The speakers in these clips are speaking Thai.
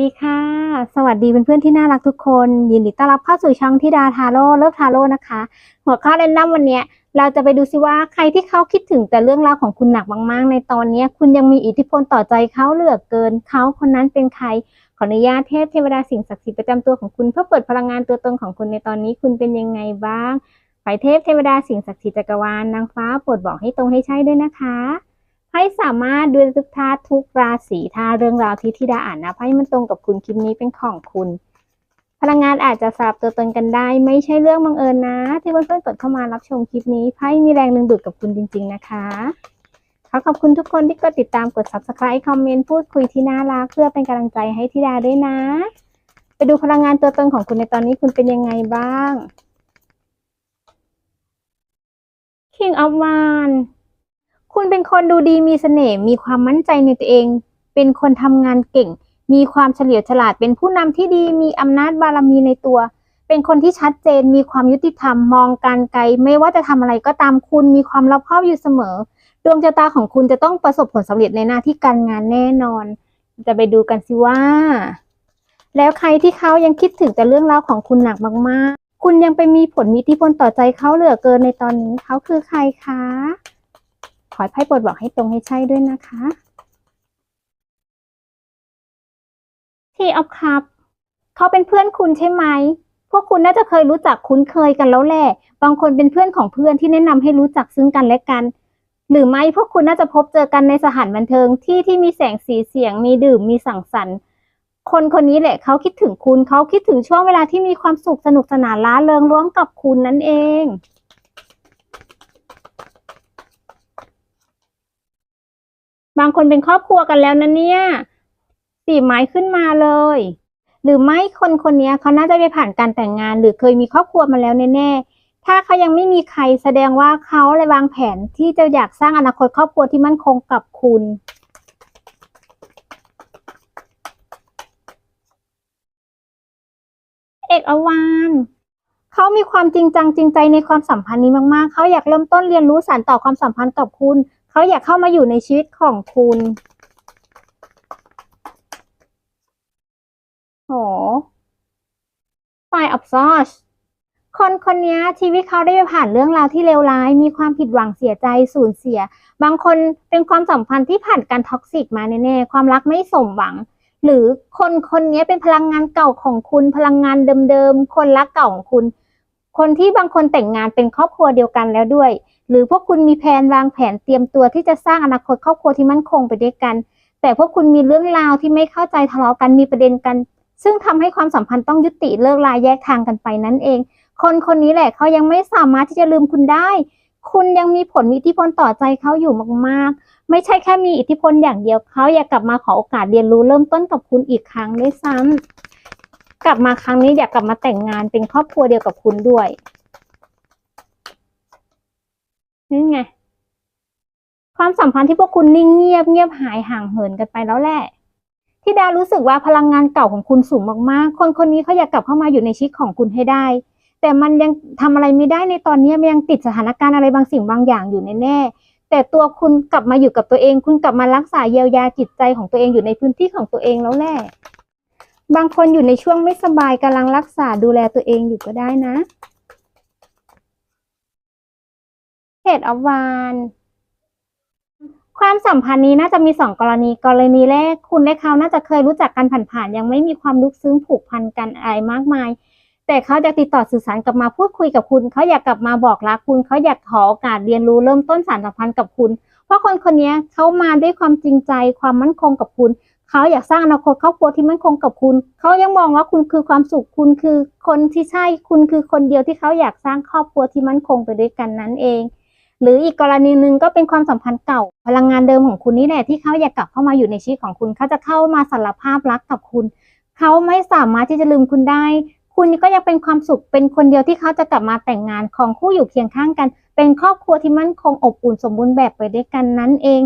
ดีค่ะ สวัสดีเพื่อนๆที่น่ารักทุกคน ยินดีต้อนรับเข้าสู่ช่องทิดาทาโร่เลิฟทาโร่นะคะ หัวข้อแนะนำวันนี้เราจะไปดูซิว่าใครที่เขาคิดถึงแต่เรื่องราวของคุณหนักมากๆ ในตอนเนี้คุณยังมีอิทธิพลต่อใจเขาเหลือเกินเขาคนนั้นเป็นใคร ขออนุญาตเทพเทวดาสิ่งศักดิ์สิทธิ์ประจำตัวของคุณเพื่อเปิดพลังงานตัวตนของคุณในตอนนี้คุณเป็นยังไงบ้างฝ่ายเทพเทวดาสิ่งศักดิ์สิทธิ์จักรวาลนางฟ้าโปรดบอกให้ตรงให้ใช่ด้วยนะคะ ไพ่สามารถดูทุกธาตุทุกราศีถ้าเรื่องราวที่ธิดาอ่านนะไพ่มันตรงกับคุณคลิปนี้เป็นของคุณ พลังงานอาจจะสลับตัวตนกันได้ ไม่ใช่เรื่องบังเอิญนะ ที่เพื่อนๆกดเข้ามารับชมคลิปนี้ไพ่มีแรงดึงดูดกับคุณจริง ๆ นะคะขอขอบคุณทุกคนที่กดติดตามกด subscribe คอมเมนต์พูดคุยที่น่ารักเพื่อเป็นกำลังใจให้ธิดาด้วยนะ ไปดูพลังงานตัวตนของคุณในตอนนี้คุณเป็นยังไงบ้าง King of Wands คุณเป็นคนดูดีมีเสน่ห์มีความมั่นใจในตัวเอง เป็นคนทำงานเก่ง มีความเฉลียวฉลาดเป็นผู้นำที่ดี มีอำนาจบารมีในตัว เป็นคนที่ชัดเจน มีความยุติธรรมมองการไกล ไม่ว่าจะทำอะไรก็ตามคุณมีความรอบคอบอยู่เสมอดวงชะตาของคุณจะต้องประสบผลสำเร็จในหน้าที่การงานแน่นอน จะไปดูกันสิว่า แล้วใครที่เขายังคิดถึงแต่เรื่องราวของคุณหนักมาก ๆ คุณยังไปมีผลมีอิทธิพลต่อใจเขาเหลือเกินในตอนนี้เขาคือใครคะ อให้ไพ่โปรดบอกให้ตรงให้ใช่ด้วยนะคะที่ออฟคัพเขาเป็นเพื่อนคุณใช่ไหมพวกคุณน่าจะเคยรู้จักคุ้นเคยกันแล้วแหละ บางคนเป็นเพื่อนของเพื่อนที่แนะนำให้รู้จักซึ่งกันและกัน หรือไม่พวกคุณน่าจะพบเจอกันในสถานบันเทิงที่ที่มีแสงสีเสียง มีดื่ม มีสังสรรค์ คนคนนี้แหละเขาคิดถึงคุณเขาคิดถึงช่วงเวลาที่มีความสุขสนุกสนานล้าเริงร่วมกับคุณนั่นเอง บางคนเป็นครอบครัวกันแล้วนะเนี่ยสีไม้ขึ้นมาเลย หรือไม่คนคนนี้เขาน่าจะไปผ่านการแต่งงาน หรือเคยมีครอบครัวมาแล้วแน่ๆถ้าเขายังไม่มีใครแสดงว่าเขาเลยวางแผนที่จะอยากสร้างอนาคตครอบครัวที่มั่นคงกับคุณเอกอวานเขามีความจริงจังจริงใจในความสัมพันธ์นี้มากๆ เขาอยากเริ่มต้นเรียนรู้สานต่อความสัมพันธ์กับคุณ เขาอยากเข้ามาอยู่ในชีวิตของคุณโห Five of Swords คนคนนี้ชีวิตเขาได้ไปผ่านเรื่องราวที่เลวร้าย มีความผิดหวังเสียใจสูญเสีย บางคนเป็นความสัมพันธ์ที่ผ่านการท็อกซิกมาแน่ๆ ความรักไม่สมหวัง หรือคนคนนี้เป็นพลังงานเก่าของคุณ พลังงานเดิมๆ คนรักเก่าของคุณ คนที่บางคนแต่งงานเป็นครอบครัวเดียวกันแล้วด้วย หรือพวกคุณมีแผนวางแผนเตรียมตัวที่จะสร้างอนาคตครอบครัวที่มั่นคงไปด้วยกัน แต่พวกคุณมีเรื่องราวที่ไม่เข้าใจทะเลาะกันมีประเด็นกัน ซึ่งทำให้ความสัมพันธ์ต้องยุติเลิกลาแยกทางกันไปนั่นเอง คนคนนี้แหละเขายังไม่สามารถที่จะลืมคุณได้ คุณยังมีผลมีอิทธิพลต่อใจเขาอยู่มากๆ ไม่ใช่แค่มีอิทธิพลอย่างเดียวเขาอยากกลับมาขอโอกาสเรียนรู้เริ่มต้นกับคุณอีกครั้งด้วยซ้ำกลับมาครั้งนี้อยากกลับมาแต่งงานเป็นครอบครัวเดียวกับคุณด้วย นี่ไง ความสัมพันธ์ที่พวกคุณนิ่งเงียบเงียบหายห่างเหินกันไปแล้วแหละที่ดารู้สึกว่าพลังงานเก่าของคุณสูงมากๆ คนคนนี้เขาอยากกลับเข้ามาอยู่ในชีวิตของคุณให้ได้ แต่มันยังทำอะไรไม่ได้ในตอนนี้มันยังติดสถานการณ์อะไรบางสิ่งบางอย่างอยู่แน่ๆแต่ตัวคุณกลับมาอยู่กับตัวเอง คุณกลับมารักษาเยียวยาจิตใจของตัวเองอยู่ในพื้นที่ของตัวเองแล้วแหละบางคนอยู่ในช่วงไม่สบายกำลังรักษาดูแลตัวเองอยู่ก็ได้นะ เหตุอวานความสัมพันธ์นี้น่าจะมีสองกรณี กรณีแรกคุณและเขาน่าจะเคยรู้จักกันผ่านๆยังไม่มีความลึกซึ้งผูกพันกันอะไรมากมาย แต่เขาจะติดต่อสื่อสารกลับมาพูดคุยกับคุณเขาอยากกลับมาบอกรักคุณเขาอยากขอโอกาสเรียนรู้เริ่มต้นสารสัมพันธ์กับคุณ เพราะคนคนนี้เขามาด้วยความจริงใจความมั่นคงกับคุณเขาอยากสร้างอนาคตครอบครัวที่มั่นคงกับคุณ เขายังมองว่าคุณคือความสุข คุณคือคนที่ใช่ คุณคือคนเดียวที่เขาอยากสร้างครอบครัวที่มั่นคงไปด้วยกันนั่นเอง หรืออีกกรณีหนึ่งก็เป็นความสัมพันธ์เก่า พลังงานเดิมของคุณนี่แหละที่เขาอยากกลับเข้ามาอยู่ในชีวิตของคุณเขาจะเข้ามาสารภาพรักกับคุณ เขาไม่สามารถที่จะลืมคุณได้ คุณก็ยังเป็นความสุขเป็นคนเดียวที่เขาจะกลับมาแต่งงานของคู่อยู่เคียงข้างกัน เป็นครอบครัวที่มั่นคงอบอุ่นสมบูรณ์แบบไปด้วยกันนั่นเอง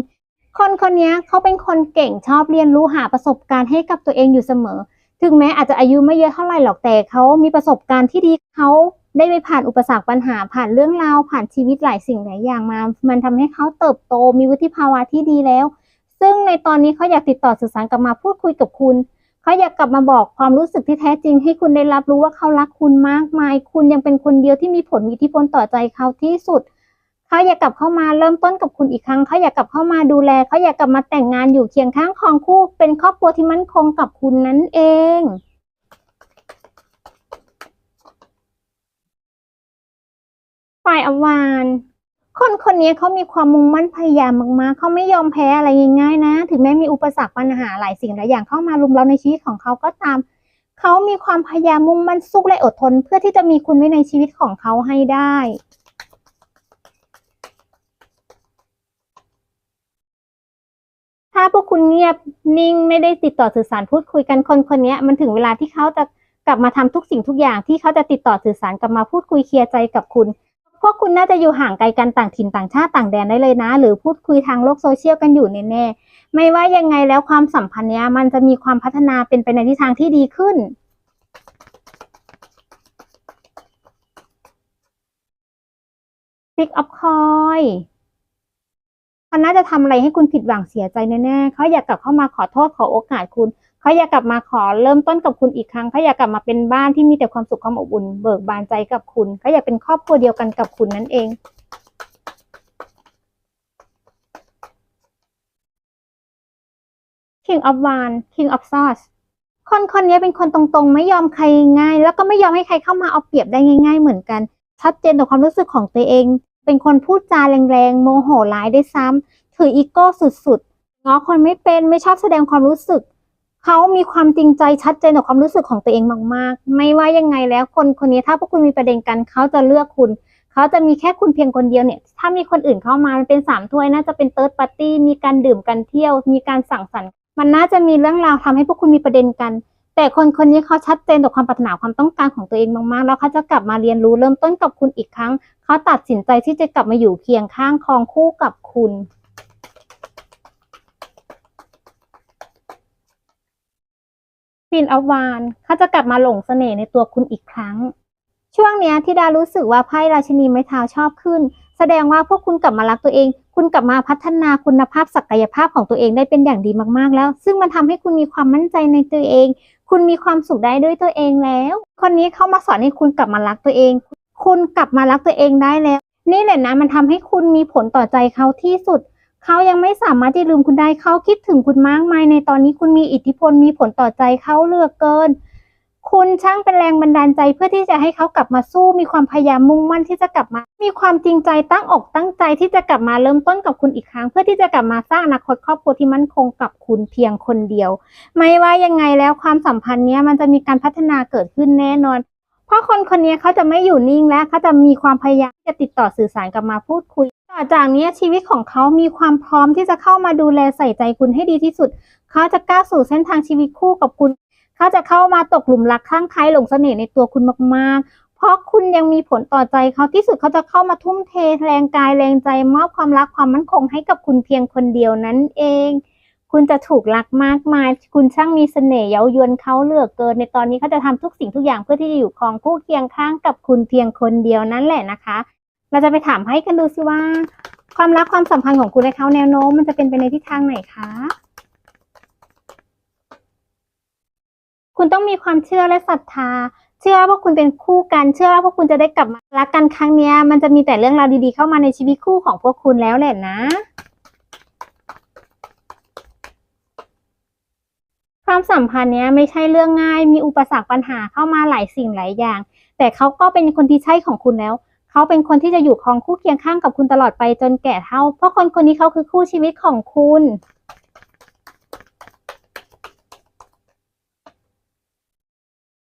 คนคนนี้เขาเป็นคนเก่งชอบเรียนรู้หาประสบการณ์ให้กับตัวเองอยู่เสมอ ถึงแม้อาจจะอายุไม่เยอะเท่าไหร่หรอกแต่เขามีประสบการณ์ที่ดีเขา ได้ไปผ่านอุปสรรคปัญหาผ่านเรื่องราวผ่านชีวิตหลายสิ่งหลายอย่างมา มันทำให้เขาเติบโตมีวุฒิภาวะที่ดีแล้ว ซึ่งในตอนนี้เขาอยากติดต่อสื่อสารกลับมาพูดคุยกับคุณเขาอยากกลับมาบอกความรู้สึกที่แท้จริง ให้คุณได้รับรู้ว่าเขารักคุณมากมาย คุณยังเป็นคนเดียวที่มีผลมีอิทธิพลต่อใจเขาที่สุดเขาอยากกลับเข้ามาเริ่มต้นกับคุณอีกครั้งเขาอยากกลับเข้ามาดูแลเขาอยากกลับมาแต่งงานอยู่เคียงข้างคองคู่ เป็นครอบครัวที่มั่นคงกับคุณนั่นเอง ฝ่ายอวานคนคนนี้เขามีความมุ่งมั่นพยายามมากๆเขาไม่ยอมแพ้อะไรง่ายๆนะ ถึงแม้มีอุปสรรคปัญหาหลายสิ่งหลายอย่างเข้ามารุมเร้าในชีวิตของเขาก็ตาม เขามีความพยายามมุ่งมั่นสู้และอดทน เพื่อที่จะมีคุณไว้ในชีวิตของเขาให้ได้ ถ้าพวกคุณเงียบนิ่งไม่ได้ติดต่อสื่อสารพูดคุยกันคนคนนี้มันถึงเวลาที่เขาจะกลับมาทำทุกสิ่งทุกอย่างที่เขาจะติดต่อสื่อสารกลับมาพูดคุยเคลียร์ใจกับคุณ วกคุณน่าจะอยู่ห่างไกลกันต่างถิ่นต่างชาติต่างแดนได้เลยนะ หรือพูดคุยทางโลกโซเชียลกันอยู่แน่ๆไม่ว่ายังไงแล้วความสัมพันธ์เนี้ยมันจะมีความพัฒนาเป็นไปในทิศทางที่ดีขึ้น Six of Coin เขาน่าจะทำอะไรให้คุณผิดหวังเสียใจแน่ๆเขาอยากกลับเข้ามาขอโทษขอโอกาสคุณ เขาอยากกลับมาขอเริ่มต้นกับคุณอีกครั้งเขาอยากกลับมาเป็นบ้านที่มีแต่ความสุขความอบอุ่นเบิกบานใจกับคุณเขาอยากเป็นครอบครัวเดียวกันกับคุณนั่นเอง King of Wands King of Swords คนคนนี้เป็นคนตรงๆ ไม่ยอมใครง่าย แล้วก็ไม่ยอมให้ใครเข้ามาเอาเปรียบได้ง่าย ๆ เหมือนกัน ชัดเจนต่อความรู้สึกของตัวเอง เป็นคนพูดจาแรงๆ โมโหร้ายได้ซ้ำถืออีโก้สุดๆง้อคนไม่เป็นไม่ชอบแสดงความรู้สึก เขามีความจริงใจชัดเจนต่อความรู้สึกของตัวเองมากๆ ไม่ว่ายังไงแล้วคนคนนี้ถ้าพวกคุณมีประเด็นกันเขาจะเลือกคุณ เขาจะมีแค่คุณเพียงคนเดียวเนี่ย ถ้ามีคนอื่นเข้ามามันเป็นสามถ้วยน่าจะเป็นเติร์ดปาร์ตี้มีการดื่มกันเที่ยว มีการสั่งสรรค์ มันน่าจะมีเรื่องราวทำให้พวกคุณมีประเด็นกัน แต่คนคนนี้เขาชัดเจนต่อความปรารถนาความต้องการของตัวเองมากๆ แล้วเขาจะกลับมาเรียนรู้เริ่มต้นกับคุณอีกครั้ง เขาตัดสินใจที่จะกลับมาอยู่เคียงข้างคองคู่กับคุณ ฟินอวานเขาจะกลับมาหลงเสน่ห์ในตัวคุณอีกครั้ง ช่วงเนี้ยที่ดารู้สึกว่าไพ่ราชินีไม้เท้าชอบขึ้น แสดงว่าพวกคุณกลับมารักตัวเอง คุณกลับมาพัฒนาคุณภาพศักยภาพของตัวเองได้เป็นอย่างดีมากๆ แล้ว ซึ่งมันทำให้คุณมีความมั่นใจในตัวเอง คุณมีความสุขได้ด้วยตัวเองแล้ว คนนี้เข้ามาสอนให้คุณกลับมารักตัวเอง คุณกลับมารักตัวเองได้แล้ว นี่แหละนะมันทำให้คุณมีผลต่อใจเขาที่สุด เขายังไม่สามารถที่ลืมคุณได้เขาคิดถึงคุณมากมายในตอนนี้คุณมีอิทธิพลมีผลต่อใจเขาเลือกเกิน คุณช่างเป็นแรงบันดาลใจเพื่อที่จะให้เขากลับมาสู้ มีความพยายามมุ่งมั่นที่จะกลับมา มีความจริงใจตั้งอกตั้งใจที่จะกลับมาเริ่มต้นกับคุณอีกครั้ง เพื่อที่จะกลับมาสร้างอนาคตครอบครัวที่มั่นคงกับคุณเพียงคนเดียว ไม่ว่ายังไงแล้วความสัมพันธ์นี้มันจะมีการพัฒนาเกิดขึ้นแน่นอน เพราะคนคนนี้เขาจะไม่อยู่นิ่งแล้วเขาจะมีความพยายามที่จะติดต่อสื่อสารกลับมาพูดคุย ต่อจากนี้ชีวิตของเขามีความพร้อมที่จะเข้ามาดูแลใส่ใจคุณให้ดีที่สุด เขาจะก้าวสู่เส้นทางชีวิตคู่กับคุณ เขาจะเข้ามาตกหลุมรักข้างใครหลงเสน่ห์ในตัวคุณมากๆ เพราะคุณยังมีผลต่อใจเขาที่สุดเขาจะเข้ามาทุ่มเทแรงกายแรงใจมอบความรักความมั่นคงให้กับคุณเพียงคนเดียวนั้นเอง คุณจะถูกรักมากมาย คุณช่างมีเสน่ห์เย้ายวนเขาเหลือกเกิน ในตอนนี้เขาจะทำทุกสิ่งทุกอย่างเพื่อที่จะอยู่ครองคู่เคียงข้างกับคุณเพียงคนเดียวนั่นแหละนะคะ เราจะไปถามให้กันดูสิว่า ความรักความสัมพันธ์ของคุณและเขาแนวโน้มมันจะเป็นไปในทิศทางไหนคะคุณต้องมีความเชื่อและศรัทธา เชื่อว่าคุณเป็นคู่กันเชื่อว่าพวกคุณจะได้กลับมารักกันครั้งนี้มันจะมีแต่เรื่องราวดีๆเข้ามาในชีวิตคู่ของพวกคุณแล้วแหละนะ ความสัมพันธ์เนี้ยไม่ใช่เรื่องง่าย มีอุปสรรคปัญหาเข้ามาหลายสิ่งหลายอย่าง แต่เขาก็เป็นคนที่ใช่ของคุณแล้ว เขาเป็นคนที่จะอยู่ครองคู่เคียงข้างกับคุณตลอดไปจนแก่เฒ่า เพราะคนคนนี้เขาคือคู่ชีวิตของคุณ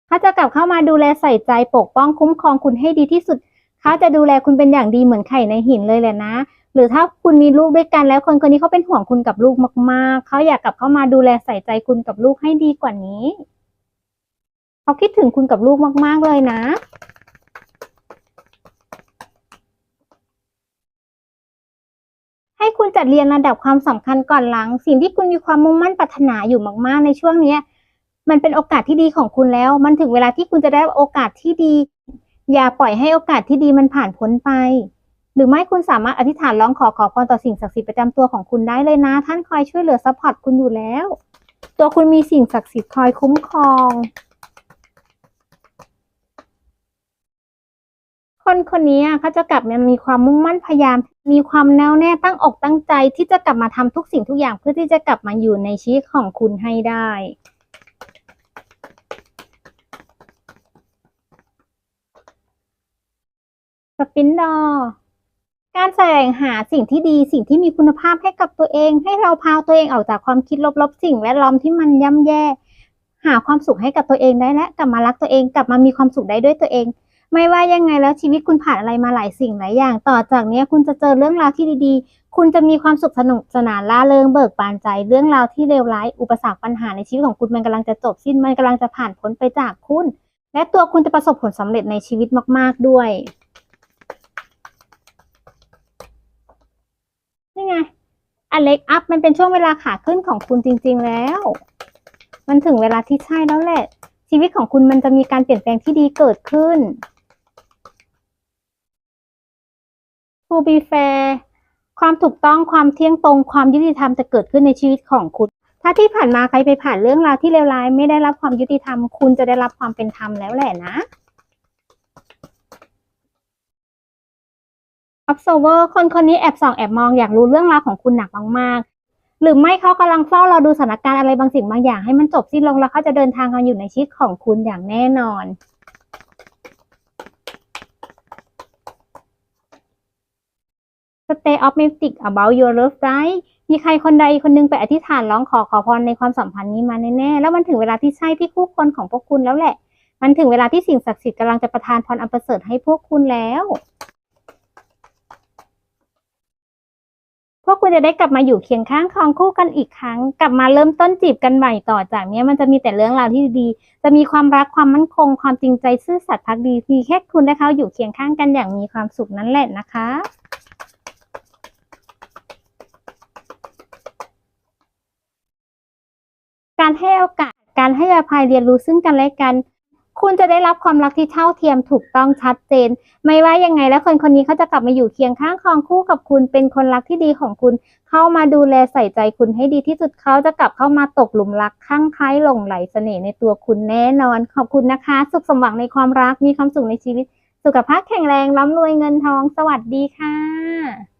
เขาจะกลับเข้ามาดูแลใส่ใจปกป้องคุ้มครองคุณให้ดีที่สุด เขาจะดูแลคุณเป็นอย่างดีเหมือนไข่ในหินเลยแหละนะ หรือถ้าคุณมีลูกด้วยกันแล้วคนคนนี้เขาเป็นห่วงคุณกับลูกมาก ๆ เขาอยากกลับเข้ามาดูแลใส่ใจคุณกับลูกให้ดีกว่านี้เขาคิดถึงคุณกับลูกมาก ๆ เลยนะ ให้คุณจัดเรียงระดับความสำคัญก่อนหลัง สิ่งที่คุณมีความมุ่งมั่นปรารถนาอยู่มาก ๆ ในช่วงเนี้ย มันเป็นโอกาสที่ดีของคุณแล้ว มันถึงเวลาที่คุณจะได้โอกาสที่ดี อย่าปล่อยให้โอกาสที่ดีมันผ่านพ้นไป หรือไม่คุณสามารถอธิษฐานร้องขอขอพรต่อสิ่งศักดิ์สิทธิ์ประจำตัวของคุณได้เลยนะ ท่านคอยช่วยเหลือซัพพอร์ตคุณอยู่แล้ว ตัวคุณมีสิ่งศักดิ์สิทธิ์คอยคุ้มครอง คนคนนี้เขาจะกลับมามีความมุ่งมั่นพยายาม มีความแน่วแน่ตั้งอกตั้งใจที่จะกลับมาทำทุกสิ่งทุกอย่างเพื่อที่จะกลับมาอยู่ในชีวิตของคุณให้ได้สปินดอร์ การแสวงหาสิ่งที่ดีสิ่งที่มีคุณภาพให้กับตัวเอง ให้เราพาตัวเองออกจากความคิดลบๆ สิ่งแวดล้อมที่มันย่ำแย่ หาความสุขให้กับตัวเองได้และกลับมารักตัวเองกลับมามีความสุขได้ด้วยตัวเอง ไม่ว่ายังไงแล้วชีวิตคุณผ่านอะไรมาหลายสิ่งหลายอย่าง ต่อจากนี้คุณจะเจอเรื่องราวที่ดีๆ คุณจะมีความสุขสนุกสนานล่าเริงเบิกบานใจ เรื่องราวที่เลวร้ายอุปสรรคปัญหาในชีวิตของคุณมันกำลังจะจบสิ้นมันกำลังจะผ่านพ้นไปจากคุณ และตัวคุณจะประสบผลสำเร็จในชีวิตมาก ๆด้วย นี่ไงอเล็กอัพมันเป็นช่วงเวลาขาขึ้นของคุณจริง ๆแล้ว มันถึงเวลาที่ใช่แล้วแหละ ชีวิตของคุณมันจะมีการเปลี่ยนแปลงที่ดีเกิดขึ้น To be fair ความถูกต้องความเที่ยงตรงความยุติธรรมจะเกิดขึ้นในชีวิตของคุณ ถ้าที่ผ่านมาใครไปผ่านเรื่องราวที่เลวร้าย ไม่ได้รับความยุติธรรม คุณจะได้รับความเป็นธรรมแล้วแหละนะ observer คนคนนี้แอบส่องแอบมองอยากรู้เรื่องราวของคุณหนักมากๆ หรือไม่เขากำลังเฝ้ารอดูสถานการณ์อะไรบางสิ่งบางอย่างให้มันจบสิ้นลงแล้วเขาจะเดินทางมาอยู่ในชีวิตของคุณอย่างแน่นอน Stay optimistic about your love life มีใครคนใดคนหนึงไปอธิษฐานร้องขอขอพรในความสัมพันธ์นี้มาแน่ๆ แล้วมันถึงเวลาที่ใช่ที่คู่ควรของพวกคุณแล้วแหละ มันถึงเวลาที่สิ่งศักดิ์สิทธิ์กำลังจะประทานพรอันประเสริฐให้พวกคุณแล้ว พว กคุณจะได้กลับมาอยู่เคียงข้างครองคู่กันอีกครั้ง กลับมาเริ่มต้นจีบกันใหม่ต่อจากนี้มันจะมีแต่เรื่องราวที่ดี จะมีความรักความมั่นคง ความจริงใจซื่อสัตย์พักดีมีแค่คุณและเขาอยู่เคียงข้างกันอย่างมีความสุขนั่นแหละนะคะการให้โอกาส การให้อภัยเรียนรู้ซึ่งกันและกัน คุณจะได้รับความรักที่เท่าเทียมถูกต้องชัดเจน ไม่ว่ายังไงแล้วคนคนนี้เขาจะกลับมาอยู่เคียงข้างครองคู่กับคุณ เป็นคนรักที่ดีของคุณ เข้ามาดูแลใส่ใจคุณให้ดีที่สุดเขาจะกลับเข้ามาตกหลุมรักข้างคล้ายหลงไหลเสน่ห์ในตัวคุณแน่นอน ขอบคุณนะคะ สุขสมหวังในความรักมีความสุขในชีวิต สุขภาพแข็งแรงร่ำรวยเงินทอง สวัสดีค่ะ